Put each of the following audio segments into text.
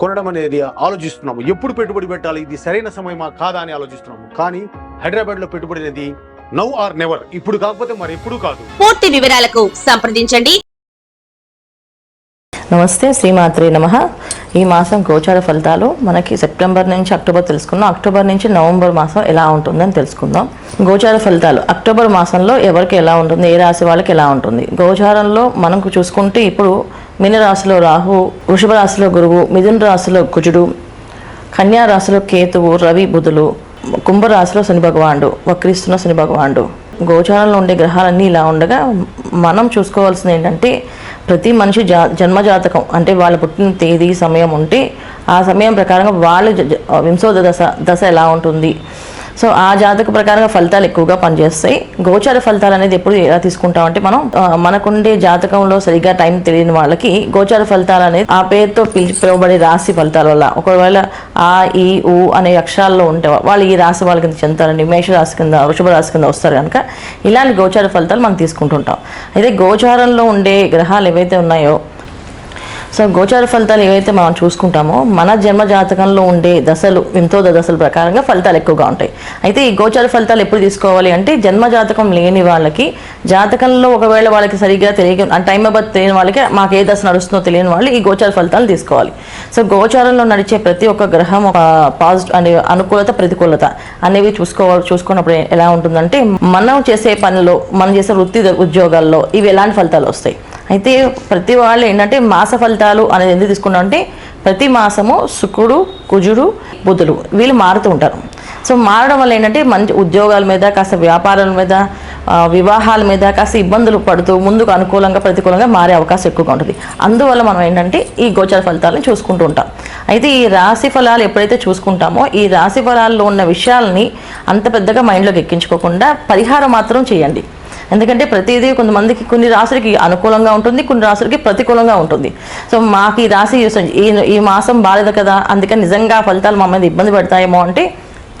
కొనడం అనేది ఆలోచిస్తున్నాము. ఎప్పుడు పెట్టుబడి పెట్టాలి? ఇది సరైన సమయమా? కాదా అని ఆలోచిస్తున్నాము. కానీ హైదరాబాద్లో పెట్టుబడి అనేది నౌ ఆర్ నెవర్. ఇప్పుడు కాకపోతే మరి ఎప్పుడు కాదు. పూర్తి వివరాలకు సంప్రదించండి. నమస్తే శ్రీమాత్రి నమ. ఈ మాసం గోచార ఫలితాలు మనకి సెప్టెంబర్ నుంచి అక్టోబర్ తెలుసుకుందాం. అక్టోబర్ నుంచి నవంబర్ మాసం ఎలా ఉంటుందని తెలుసుకుందాం. గోచార ఫలితాలు. అక్టోబర్ మాసంలో ఎవరికి ఎలా ఉంటుంది? ఏ రాశి వాళ్ళకి ఎలా ఉంటుంది? గోచారంలో మనకు చూసుకుంటే ఇప్పుడు మీనరాశిలో రాహు వృషభ రాశిలో గురువు మిథున రాశిలో కుజుడు కన్యా రాశిలో కేతువు రవి బుధులు కుంభరాశిలో శని భగవానుడు వక్రిస్తున్న శని భగవానుడు. గోచారంలో ఉండే గ్రహాలన్నీ ఇలా ఉండగా మనం చూసుకోవాల్సింది ఏంటంటే ప్రతి మనిషి జా జన్మజాతకం అంటే వాళ్ళ పుట్టిన తేదీ సమయం ఉంటే ఆ సమయం ప్రకారంగా వాళ్ళ వింశోద దశ దశ ఎలా ఉంటుంది సో ఆ జాతక ప్రకారంగా ఫలితాలు ఎక్కువగా పనిచేస్తాయి. గోచార ఫలితాలు అనేది ఎప్పుడు ఎలా తీసుకుంటామంటే మనం మనకుండే జాతకంలో సరిగ్గా టైం తెలియని వాళ్ళకి గోచార ఫలితాలు అనేది ఆ పేరుతో పిలిచి పిలువబడే రాశి ఫలితాల వల్ల. ఒకవేళ ఆ ఈ ఊ అనే అక్షరాల్లో ఉంటే వాళ్ళు ఈ రాశి వాళ్ళ కింద చెందుతారండి. మేషరాశి కింద వృషభ రాశి కింద వస్తారు కనుక ఇలాంటి గోచార ఫలితాలు మనం తీసుకుంటుంటాం. అయితే గోచారంలో ఉండే గ్రహాలు ఏవైతే ఉన్నాయో సో గోచార ఫలితాలు ఏవైతే మనం చూసుకుంటామో మన జన్మ జాతకంలో ఉండే దశలు వింతోద దశల ప్రకారంగా ఫలితాలు ఎక్కువగా ఉంటాయి. అయితే ఈ గోచార ఫలితాలు ఎప్పుడు తీసుకోవాలి అంటే జన్మ జాతకం లేని వాళ్ళకి జాతకంలో ఒకవేళ వాళ్ళకి సరిగ్గా తెలియ టైం ఆఫ్ తెలియని వాళ్ళకి మాకు ఏ దశ నడుస్తుందో తెలియని వాళ్ళు ఈ గోచార ఫలితాలు తీసుకోవాలి. సో గోచారంలో నడిచే ప్రతి ఒక్క గ్రహం ఒక పాజిటివ్ అనే అనుకూలత ప్రతికూలత అనేవి చూసుకోవాలి చూసుకున్నప్పుడు ఎలా ఉంటుందంటే మనం చేసే పనిలో మనం చేసే వృత్తి ఉద్యోగాల్లో ఇవి ఎలాంటి ఫలితాలు వస్తాయి? అయితే ప్రతి వాళ్ళు ఏంటంటే మాస ఫలితాలు అనేది ఎందుకు తీసుకున్నాం అంటే ప్రతి మాసము శుక్రుడు కుజుడు బుధుడు వీళ్ళు మారుతూ ఉంటారు. సో మారడం వల్ల ఏంటంటే మంచి ఉద్యోగాల మీద కాస్త వ్యాపారాల మీద వివాహాల మీద కాస్త ఇబ్బందులు పడుతూ ముందుకు అనుకూలంగా ప్రతికూలంగా మారే అవకాశం ఎక్కువగా ఉంటుంది. అందువల్ల మనం ఏంటంటే ఈ గోచర ఫలితాలను చూసుకుంటూ ఉంటాం. అయితే ఈ రాశి ఫలాలు ఎప్పుడైతే చూసుకుంటామో ఈ రాశి ఫలాల్లో ఉన్న విషయాల్ని అంత పెద్దగా మైండ్లోకి ఎక్కించుకోకుండా పరిహారం మాత్రం చేయండి. ఎందుకంటే ప్రతిదీ కొంతమందికి కొన్ని రాశులకి అనుకూలంగా ఉంటుంది కొన్ని రాశులకి ప్రతికూలంగా ఉంటుంది. సో మాకు ఈ రాశి ఈ ఈ మాసం బాలేదు కదా అందుకని నిజంగా ఫలితాలు మా మీద ఇబ్బంది పెడతాయేమో అంటే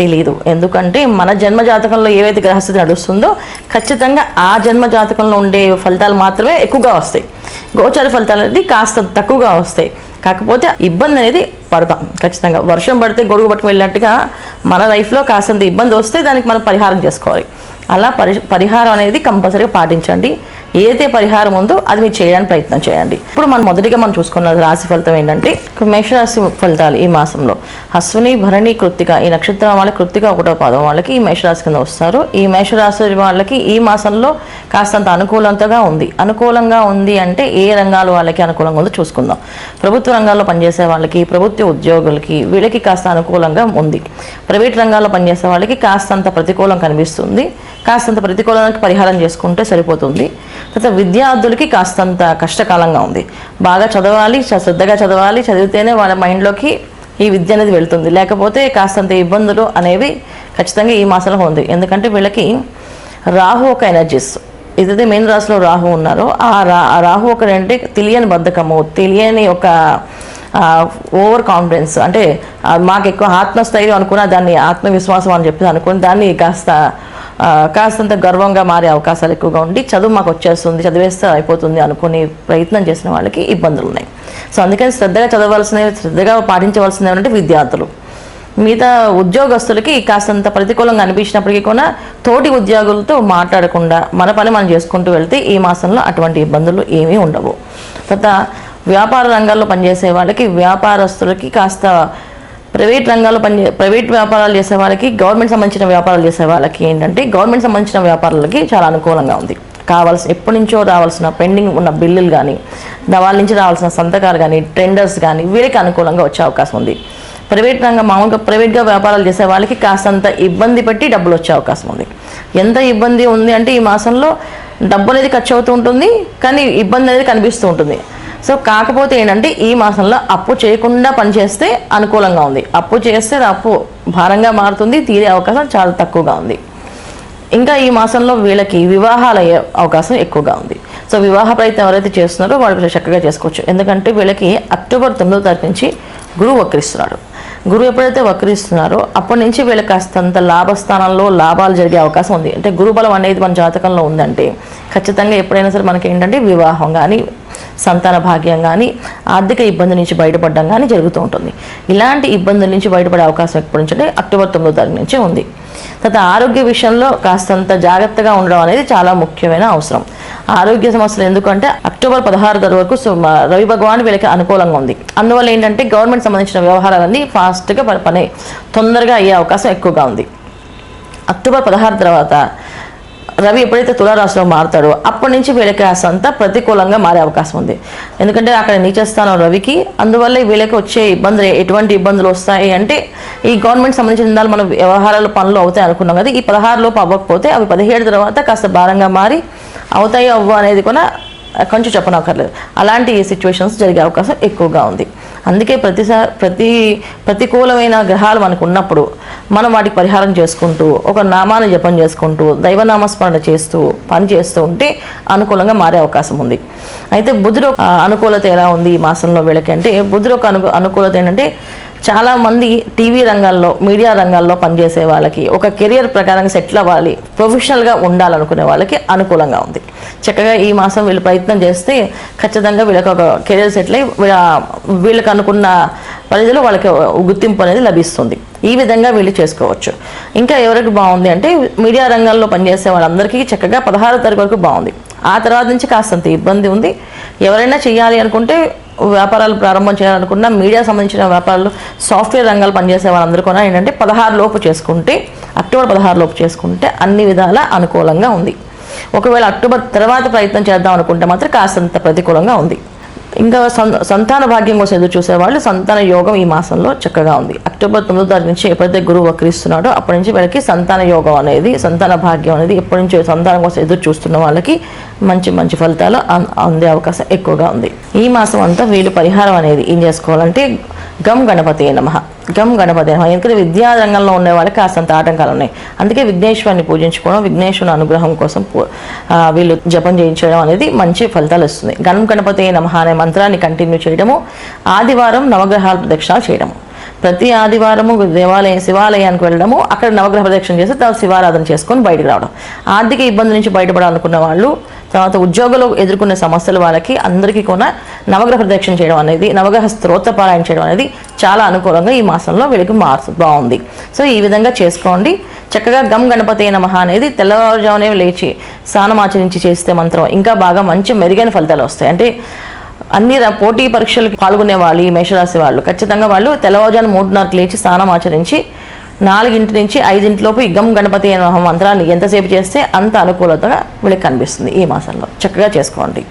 తెలియదు ఎందుకంటే మన జన్మ జాతకంలో ఏవైతే గ్రహస్థితి నడుస్తుందో ఖచ్చితంగా ఆ జన్మ జాతకంలో ఉండే ఫలితాలు మాత్రమే ఎక్కువగా వస్తాయి. గోచర ఫలితాలు అనేది కాస్త తక్కువగా వస్తాయి. కాకపోతే ఇబ్బంది అనేది పడతాం. ఖచ్చితంగా వర్షం పడితే గొడుగు పట్టుకు వెళ్ళినట్టుగా మన లైఫ్లో కాస్తంత ఇబ్బంది వస్తే దానికి మనం పరిహారం చేసుకోవాలి. అలా పరి పరిహారం అనేది కంపల్సరీగా పాటించండి. ఏదైతే పరిహారం ఉందో అది మీరు చేయడానికి ప్రయత్నం చేయండి. ఇప్పుడు మనం మొదటిగా మనం చూసుకున్న రాశి ఫలితం ఏంటంటే మేషరాశి ఫలితాలు ఈ మాసంలో. అశ్విని భరణి కృత్తిక ఈ నక్షత్రం వాళ్ళకి కృత్తిక ఒకటో పాదం వాళ్ళకి ఈ మేషరాశి కింద వస్తారు. ఈ మేషరాశి వాళ్ళకి ఈ మాసంలో కాస్తంత అనుకూలంతగా ఉంది. అనుకూలంగా ఉంది అంటే ఏ రంగాలు వాళ్ళకి అనుకూలంగా ఉందో చూసుకుందాం. ప్రభుత్వ రంగాల్లో పనిచేసే వాళ్ళకి ప్రభుత్వ ఉద్యోగులకి వీళ్ళకి కాస్త అనుకూలంగా ఉంది. ప్రైవేట్ రంగాల్లో పనిచేసే వాళ్ళకి కాస్తంత ప్రతికూలం కనిపిస్తుంది. కాస్తంత ప్రతికూలానికి పరిహారం చేసుకుంటే సరిపోతుంది. తర్వాత విద్యార్థులకి కాస్తంత కష్టకాలంగా ఉంది. బాగా చదవాలి శ్రద్ధగా చదవాలి చదివితేనే వాళ్ళ మైండ్లోకి ఈ విద్య అనేది వెళ్తుంది. లేకపోతే కాస్తంత ఇబ్బందులు అనేవి ఖచ్చితంగా ఈ మాసంలో ఉంది. ఎందుకంటే వీళ్ళకి రాహు ఒక ఎనర్జీస్ ఏదైతే మెయిన్ రాశిలో రాహు ఉన్నారో ఆ రా ఆ రాహు ఒక అంటే తెలియని బద్ధకము తెలియని ఒక ఓవర్ కాన్ఫిడెన్స్ అంటే మాకు ఎక్కువ ఆత్మస్థైర్యం అనుకున్న దాన్ని ఆత్మవిశ్వాసం అని చెప్పి అనుకుని దాన్ని కాస్త కాస్తంత గర్వంగా మారే అవకాశాలు ఎక్కువగా ఉండి చదువు మాకు వచ్చేస్తుంది చదివేస్తే అయిపోతుంది అనుకునే ప్రయత్నం చేసిన వాళ్ళకి ఇబ్బందులు ఉన్నాయి. సో అందుకని శ్రద్ధగా చదవలసినవి శ్రద్ధగా పాటించవలసినవి అంటే విద్యార్థులు. మిగతా ఉద్యోగస్తులకి కాస్తంత ప్రతికూలంగా అనిపించినప్పటికీ కూడా తోటి ఉద్యోగులతో మాట్లాడకుండా మన పని మనం చేసుకుంటూ వెళ్తే ఈ మాసంలో అటువంటి ఇబ్బందులు ఏమీ ఉండవు. తర్వాత వ్యాపార రంగాల్లో పనిచేసే వాళ్ళకి వ్యాపారస్తులకి కాస్త ప్రైవేట్ రంగాల్లో పని ప్రైవేట్ వ్యాపారాలు చేసే వాళ్ళకి గవర్నమెంట్ సంబంధించిన వ్యాపారాలు చేసే వాళ్ళకి ఏంటంటే గవర్నమెంట్ సంబంధించిన వ్యాపారాలకి చాలా అనుకూలంగా ఉంది. కావాల్సిన ఎప్పటి నుంచో రావాల్సిన పెండింగ్ ఉన్న బిల్లులు కానీ వాళ్ళ నుంచి రావాల్సిన సంతకాలు కానీ టెండర్స్ కానీ వీరికి అనుకూలంగా వచ్చే అవకాశం ఉంది. ప్రైవేట్ రంగం మామూలుగా ప్రైవేట్గా వ్యాపారాలు చేసే వాళ్ళకి కాస్తంత ఇబ్బంది పెట్టి డబ్బులు వచ్చే అవకాశం ఉంది. ఎంత ఇబ్బంది ఉంది అంటే ఈ మాసంలో డబ్బు అనేది ఖర్చు అవుతూ ఉంటుంది కానీ ఇబ్బంది అనేది కనిపిస్తూ ఉంటుంది. సో కాకపోతే ఏంటంటే ఈ మాసంలో అప్పు చేయకుండా పనిచేస్తే అనుకూలంగా ఉంది. అప్పు చేస్తే అది అప్పు భారంగా మారుతుంది తీరే అవకాశం చాలా తక్కువగా ఉంది. ఇంకా ఈ మాసంలో వీళ్ళకి వివాహాలు అయ్యే అవకాశం ఎక్కువగా ఉంది. సో వివాహ ప్రయత్నం ఎవరైతే చేస్తున్నారో వాళ్ళు చక్కగా చేసుకోవచ్చు. ఎందుకంటే వీళ్ళకి అక్టోబర్ తొమ్మిదో తారీఖు నుంచి గురువు వక్రిస్తున్నాడు. గురువు ఎప్పుడైతే వక్రిస్తున్నారో అప్పటి నుంచి వీళ్ళకి కాస్తంత లాభస్థానంలో లాభాలు జరిగే అవకాశం ఉంది. అంటే గురు బలం అనేది మన జాతకంలో ఉందంటే ఖచ్చితంగా ఎప్పుడైనా సరే మనకి ఏంటంటే వివాహం కానీ సంతాన భాగ్యం కానీ ఆర్థిక ఇబ్బంది నుంచి బయటపడడం కానీ జరుగుతూ ఉంటుంది. ఇలాంటి ఇబ్బందుల నుంచి బయటపడే అవకాశం ఎప్పటి నుంచి అంటే అక్టోబర్ తొమ్మిదో తారీఖు నుంచే ఉంది. తర్వాత ఆరోగ్య విషయంలో కాస్తంత జాగ్రత్తగా ఉండడం అనేది చాలా ముఖ్యమైన అవసరం. ఆరోగ్య సమస్యలు ఎందుకంటే అక్టోబర్ పదహారు తరగతి వరకు రవి భగవాన్ వీళ్ళకి అనుకూలంగా ఉంది. అందువల్ల ఏంటంటే గవర్నమెంట్ సంబంధించిన వ్యవహారాలన్నీ ఫాస్ట్గా పని తొందరగా అయ్యే అవకాశం ఎక్కువగా ఉంది. అక్టోబర్ పదహారు తర్వాత రవి ఎప్పుడైతే తులారాశిలో మారుతాడో అప్పటి నుంచి వీళ్ళకి ఆ ప్రతికూలంగా మారే అవకాశం ఉంది. ఎందుకంటే అక్కడ నీచస్థానం రవికి అందువల్ల వీళ్ళకి వచ్చే ఇబ్బందులు ఎటువంటి ఇబ్బందులు వస్తాయి అంటే ఈ గవర్నమెంట్ సంబంధించిన దానిలో మనం వ్యవహారాలు పనులు అవుతాయి అనుకున్నాం కదా ఈ పదహారు లోపు అవ్వకపోతే అవి పదిహేడు తర్వాత కాస్త భారంగా మారి అవుతాయి అవ్వ అనేది కూడా కొంచెం చెప్పనక్కర్లేదు. అలాంటి సిచ్యువేషన్స్ జరిగే అవకాశం ఎక్కువగా ఉంది. అందుకే ప్రతిసారి ప్రతి ప్రతికూలమైన గ్రహాలు మనకు ఉన్నప్పుడు మనం వాటికి పరిహారం చేసుకుంటూ ఒక నామాన్ని జపం చేసుకుంటూ దైవనామస్మరణ చేస్తూ పని చేస్తూ ఉంటే అనుకూలంగా మారే అవకాశం ఉంది. అయితే బుధుడు అనుకూలత ఎలా ఉంది ఈ మాసంలో వీళ్ళకి అంటే బుధుడు అనుకూలత ఏంటంటే చాలామంది టీవీ రంగాల్లో మీడియా రంగాల్లో పనిచేసే వాళ్ళకి ఒక కెరియర్ ప్రకారం సెటిల్ అవ్వాలి ప్రొఫెషనల్గా ఉండాలనుకునే వాళ్ళకి అనుకూలంగా ఉంది. చక్కగా ఈ మాసం వీళ్ళు ప్రయత్నం చేస్తే ఖచ్చితంగా వీళ్ళకి ఒక కెరియర్ సెటిల్ అయ్యి వీళ్ళకి అనుకున్న పరిధిలో వాళ్ళకి గుర్తింపు అనేది లభిస్తుంది. ఈ విధంగా వీళ్ళు చేసుకోవచ్చు. ఇంకా ఎవరికి బాగుంది అంటే మీడియా రంగంలో పనిచేసే వాళ్ళందరికీ చక్కగా పదహారో తారీఖు వరకు బాగుంది. ఆ తర్వాత నుంచి కాస్తంత ఇబ్బంది ఉంది. ఎవరైనా చేయాలి అనుకుంటే వ్యాపారాలు ప్రారంభం చేయాలనుకున్నా మీడియా సంబంధించిన వ్యాపారాలు సాఫ్ట్వేర్ రంగాలు పనిచేసే వాళ్ళందరూ కూడా ఏంటంటే పదహారు లోపు చేసుకుంటే అక్టోబర్ పదహారు లోపు చేసుకుంటే అన్ని విధాల అనుకూలంగా ఉంది. ఒకవేళ అక్టోబర్ తర్వాత ప్రయత్నం చేద్దాం అనుకుంటే మాత్రం కాస్తంత ప్రతికూలంగా ఉంది. ఇంకా సం- సంతాన భాగ్యం కోసం ఎదురు చూసేవాళ్ళు సంతాన యోగం ఈ మాసంలో చక్కగా ఉంది. అక్టోబర్ తొమ్మిదో తారీఖు నుంచి ఎప్పుడైతే గురువు వక్రిస్తున్నాడో అప్పటి నుంచి వీళ్ళకి సంతాన యోగం అనేది సంతాన భాగ్యం అనేది ఎప్పటి నుంచి సంతానం కోసం ఎదురు చూస్తున్న వాళ్ళకి మంచి మంచి ఫలితాలు అం- అందే అవకాశం ఎక్కువగా ఉంది. ఈ మాసం అంతా వీళ్ళు పరిహారం అనేది ఏం చేసుకోవాలంటే గమ్ గణపతి నమ. గం గణపతి నమ ఎందుకంటే విద్యా రంగంలో ఉండే వాళ్ళకి కాస్తంత ఆటంకాలు ఉన్నాయి. అందుకే విఘ్నేశ్వరిని పూజించుకోవడం విఘ్నేశ్వరుని అనుగ్రహం కోసం వీళ్ళు జపం చేయించడం అనేది మంచి ఫలితాలు ఇస్తుంది. గణం గణపతి నమ అనే మంత్రాన్ని కంటిన్యూ చేయడము ఆదివారం నవగ్రహాల ప్రదక్షిణాలు చేయడము. ప్రతి ఆదివారము దేవాలయం శివాలయానికి వెళ్ళడము అక్కడ నవగ్రహ ప్రదక్షిణ చేసి తర్వాత శివారాధన చేసుకొని బయటకు రావడం. ఆర్థిక ఇబ్బంది నుంచి బయటపడాలనుకున్న వాళ్ళు తర్వాత ఉద్యోగులు ఎదుర్కొనే సమస్యలు వాళ్ళకి అందరికీ కూడా నవగ్రహ ప్రదక్షిణ చేయడం అనేది నవగ్రహ స్తోత్ర పారాయణ చేయడం అనేది చాలా అనుకూలంగా ఈ మాసంలో వీళ్ళకి మార్చు బాగుంది. సో ఈ విధంగా చేసుకోండి. చక్కగా గమ్ గణపతి నమః అనేది తెల్లవారుజామునే లేచి స్నానం ఆచరించి చేస్తే మంత్రం ఇంకా బాగా మంచి మెరుగైన ఫలితాలు వస్తాయి. అంటే అన్ని పోటీ పరీక్షలకు పాల్గొనే వాళ్ళు ఈ మేషరాశి వాళ్ళు. ఖచ్చితంగా వాళ్ళు తెల్లవారుజాను మూడున్నరకు లేచి స్నానం ఆచరించి నాలుగింటి నుంచి ఐదింటిలోపు ఇగ్గం గణపతి అనే మంత్రాన్ని ఎంతసేపు చేస్తే అంత అనుకూలతగా వీళ్ళకి కనిపిస్తుంది ఈ మాసంలో. చక్కగా చేసుకోండి.